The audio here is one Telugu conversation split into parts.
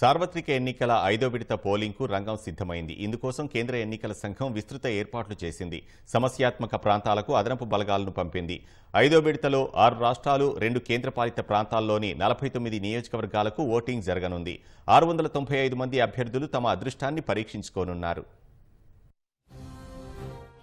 సార్వత్రిక ఎన్నికల ఐదో విడత పోలింగ్కు రంగం సిద్ధమైంది. ఇందుకోసం కేంద్ర ఎన్నికల సంఘం విస్తృత ఏర్పాట్లు చేసింది. సమస్యాత్మక ప్రాంతాలకు అదనపు బలగాలను పంపింది. ఐదో విడతలో ఆరు రాష్ట్రాలు రెండు కేంద్రపాలిత ప్రాంతాల్లోని నలభై తొమ్మిది నియోజకవర్గాలకు ఓటింగ్ జరగనుంది. ఆరు వందల తొంభై ఐదు మంది అభ్యర్థులు తమ అదృష్టాన్ని పరీక్షించుకోనున్నారు.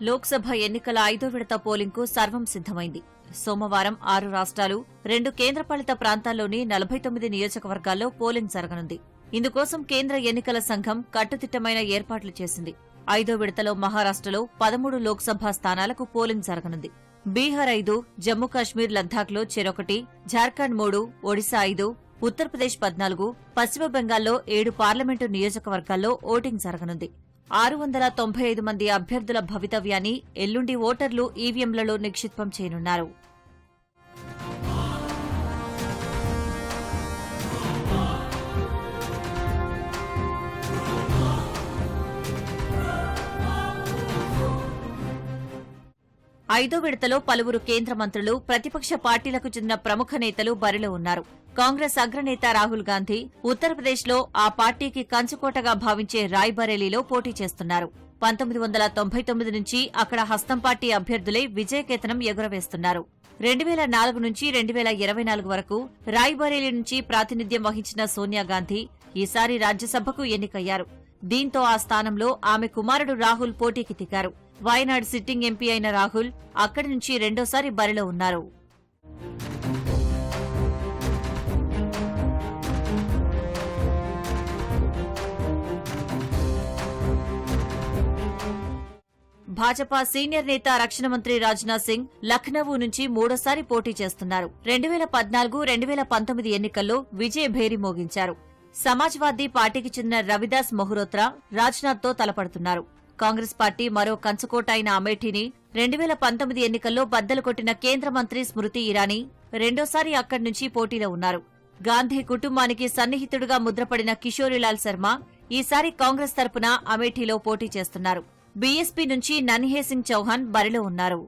లోక్సభ ఎన్నికల ఐదో విడత పోలింగ్కు సర్వం సిద్దమైంది సోమవారం ఆరు రాష్ట్రాలు రెండు కేంద్రపాలిత ప్రాంతాల్లోని నలభై తొమ్మిది నియోజకవర్గాల్లో పోలింగ్ జరగనుంది. ఇందుకోసం కేంద్ర ఎన్నికల సంఘం కట్టుదిట్టమైన ఏర్పాట్లు చేసింది. ఐదో విడతలో మహారాష్టలో పదమూడు లోక్సభ స్థానాలకు పోలింగ్ జరగనుంది. బీహార్ ఐదు జమ్మూ కాశ్మీర్ లద్దాఖ్లో చెరొకటి జార్ఖండ్ మూడు ఒడిశా ఐదు ఉత్తరప్రదేశ్ పద్నాలుగు పశ్చిమ బెంగాల్లో ఏడు పార్లమెంటు నియోజకవర్గాల్లో ఓటింగ్ జరగనుంది. ఆరు వందల తొంభై ఐదు మంది అభ్యర్థుల భవితవ్యాన్ని ఎల్లుండి ఓటర్లు ఈవీఎంలలో నిక్షిప్తం చేయనున్నారు. ఐదో విడతలో పలువురు కేంద్ర మంత్రులు ప్రతిపక్ష పార్టీలకు చెందిన ప్రముఖ నేతలు బరిలో ఉన్నారు. కాంగ్రెస్ అగ్రనేత రాహుల్ గాంధీ ఉత్తరప్రదేశ్లో ఆ పార్టీకి కంచుకోటగా భావించే రాయ్బరేలీలో పోటీ చేస్తున్నారు. పంతొమ్మిది వందల తొంభై తొమ్మిది నుంచి అక్కడ హస్తం పార్టీ అభ్యర్థులే విజయకేతనం ఎగురవేస్తున్నారు. రెండు వేల నాలుగు నుంచి రెండు వేల ఇరవై నాలుగు వరకు రాయ్బరేలీ నుంచి ప్రాతినిధ్యం వహించిన సోనియా గాంధీ ఈసారి రాజ్యసభకు ఎన్నికయ్యారు. దీంతో ఆ స్థానంలో ఆమె కుమారుడు రాహుల్ పోటీకి దిగారు. వయనాడ్ సిట్టింగ్ ఎంపీ అయిన రాహుల్ అక్కడి నుంచి రెండోసారి బరిలో ఉన్నారు. భాజపా సీనియర్ నేత రక్షణ మంత్రి రాజ్నాథ్ సింగ్ లఖ్నవూ నుంచి మూడోసారి పోటీ చేస్తున్నారు. రెండు వేల పద్నాలుగు రెండు వేల పంతొమ్మిది ఎన్నికల్లో విజయ భేరి మోగించారు. సమాజ్వాదీ పార్టీకి చెందిన రవిదాస్ మొహరోత్రా రాజ్నాథ్తో తలపడుతున్నారు. కాంగ్రెస్ పార్టీ మరో కంచుకోట అయిన అమేఠీని రెండు వేల పంతొమ్మిది ఎన్నికల్లో బద్దలు కొట్టిన కేంద్ర మంత్రి స్మృతి ఇరానీ రెండోసారి అక్కడి నుంచి పోటీలో ఉన్నారు. గాంధీ కుటుంబానికి సన్నిహితుడుగా ముద్రపడిన కిషోరీలాల్ శర్మ ఈసారి కాంగ్రెస్ తరపున అమేఠీలో పోటీ చేస్తున్నారు. బీఎస్పీ నుంచి నన్హే సింగ్ చౌహాన్ బరిలో ఉన్నారు.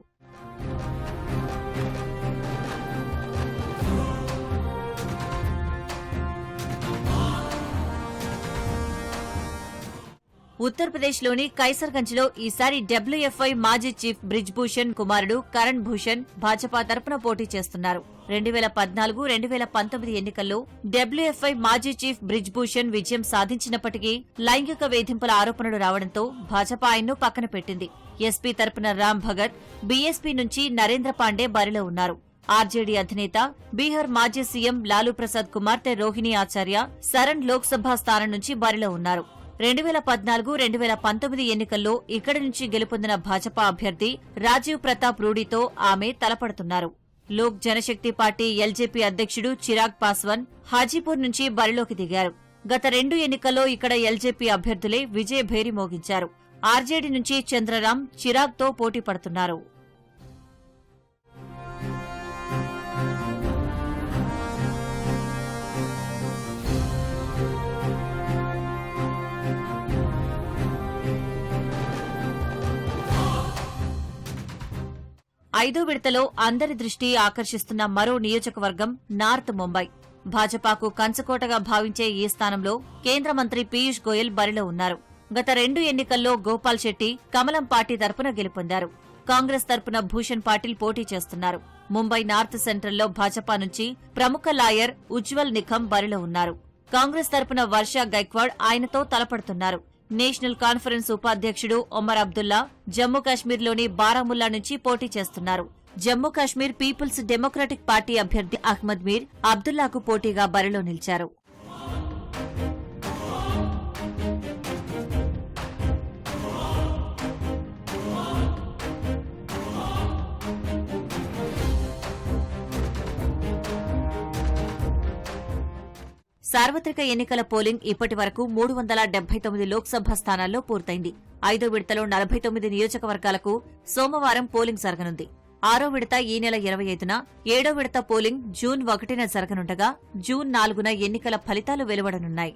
ఉత్తరప్రదేశ్లోని కైసర్గంజ్లో ఈసారి డబ్ల్యూఎఫ్ఐ మాజీ చీఫ్ బ్రిజ్ భూషణ్ కుమారుడు కరణ్ భూషణ్ భాజపా తరపున పోటీ చేస్తున్నారు. రెండు వేల పద్నాలుగు రెండు వేల పంతొమ్మిది ఎన్నికల్లో డబ్ల్యూఎఫ్ఐ మాజీ చీఫ్ బ్రిజ్ భూషణ్ విజయం సాధించినప్పటికీ లైంగిక వేధింపుల ఆరోపణలు రావడంతో భాజపా ఆయన్ను పక్కన పెట్టింది. ఎస్పీ తరపున రామ్ భగత్ బీఎస్పీ నుంచి నరేంద్ర పాండే బరిలో ఉన్నారు. ఆర్జేడీ అధినేత బీహార్ మాజీ సీఎం లాలూ ప్రసాద్ కుమార్తె రోహిణి ఆచార్య సరణ్ లోక్సభ స్థానం నుంచి బరిలో ఉన్నారు. రెండు వేల పద్నాలుగు రెండు వేల పంతొమ్మిది ఎన్నికల్లో ఇక్కడి నుంచి గెలుపొందిన భాజపా అభ్యర్థి రాజీవ్ ప్రతాప్ రూడీతో ఆమె తలపడుతున్నారు. లోక్ జనశక్తి పార్టీ ఎల్జేపీ అధ్యక్షుడు చిరాగ్ పాస్వాన్ హాజీపూర్ నుంచి బరిలోకి దిగారు. గత రెండు ఎన్నికల్లో ఇక్కడ ఎల్జేపీ అభ్యర్థులే విజయ భేరి మోగించారు. ఆర్జేడీ నుంచి చంద్రరాం చిరాగ్తో పోటీ పడుతున్నారు. ఐదో విడతలో అందరి దృష్టి ఆకర్షిస్తున్న మరో నియోజకవర్గం నార్త్ ముంబై. భాజపాకు కంచుకోటగా భావించే ఈ స్థానంలో కేంద్ర మంత్రి పీయూష్ గోయల్ బరిలో ఉన్నారు. గత రెండు ఎన్నికల్లో గోపాల్ శెట్టి కమలం పార్టీ తరపున గెలుపొందారు. కాంగ్రెస్ తరపున భూషణ్ పాటిల్ పోటీ చేస్తున్నారు. ముంబై నార్త్ సెంట్రల్లో భాజపా నుంచి ప్రముఖ లాయర్ ఉజ్వల్ నిఖం బరిలో ఉన్నారు. కాంగ్రెస్ తరపున వర్ష గైక్వాడ్ ఆయనతో తలపడుతున్నారు. నేషనల్ కాన్ఫరెన్స్ ఉపాధ్యక్షుడు ఒమర్ అబ్దుల్లా జమ్మూ కాశ్మీర్లోని బారాముల్లా నుంచి పోటీ చేస్తున్నారు. జమ్మూ కాశ్మీర్ పీపుల్స్ డెమోక్రటిక్ పార్టీ అభ్యర్థి అహ్మద్ మీర్ అబ్దుల్లాకు పోటీగా బరిలో నిలిచారు. సార్వత్రిక ఎన్నికల పోలింగ్ ఇప్పటి వరకు మూడు వందల డెబ్బై తొమ్మిది లోక్సభ స్థానాల్లో పూర్తయింది. ఐదో విడతలో నలభై తొమ్మిది నియోజకవర్గాలకు సోమవారం పోలింగ్ జరగనుంది. ఆరో విడత ఈ నెల ఇరవై ఐదున ఏడో విడత పోలింగ్ జూన్ ఒకటిన జరగనుండగా జూన్ నాలుగున ఎన్నికల ఫలితాలు వెలువడనున్నాయి.